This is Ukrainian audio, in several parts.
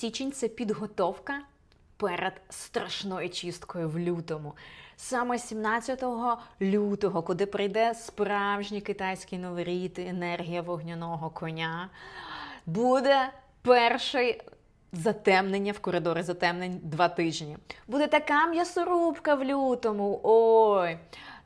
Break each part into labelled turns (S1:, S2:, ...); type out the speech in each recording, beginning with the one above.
S1: Січень це підготовка перед страшною чисткою в лютому. Саме 17 лютого, куди прийде справжній китайський новий рід, енергія вогняного коня, буде перший затемнення в коридори затемнень два тижні. Буде така м'ясорубка в лютому. Ой.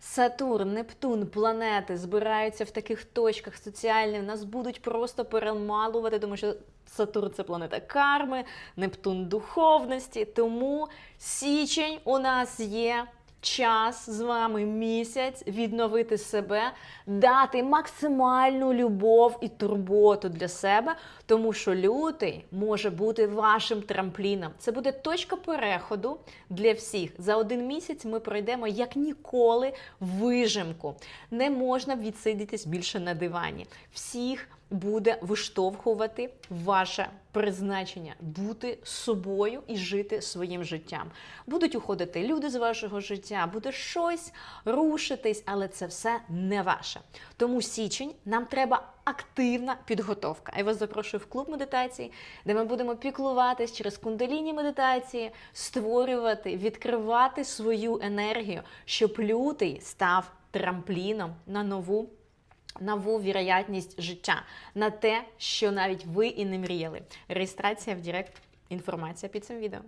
S1: Сатурн, Нептун, планети збираються в таких точках соціальних, нас будуть просто перемалувати, тому що Сатурн це планета карми, Нептун духовності. Тому січень у нас є час з вами місяць відновити себе, дати максимальну любов і турботу для себе, тому що лютий може бути вашим трампліном. Це буде точка переходу для всіх. За один місяць ми пройдемо як ніколи вижимку. Не можна відсидітись більше на дивані. Всіх буде виштовхувати ваше призначення бути собою і жити своїм життям. Будуть уходити люди з вашого життя, буде щось рушитись, але це все не ваше. Тому січень нам треба активна підготовка. Я вас запрошую в клуб медитації, де ми будемо піклуватись через кундаліні медитації, створювати, відкривати свою енергію, щоб лютий став трампліном на нову нову вірогятність життя, на те, що навіть ви і не мріяли. Реєстрація в Директ, інформація під цим відео.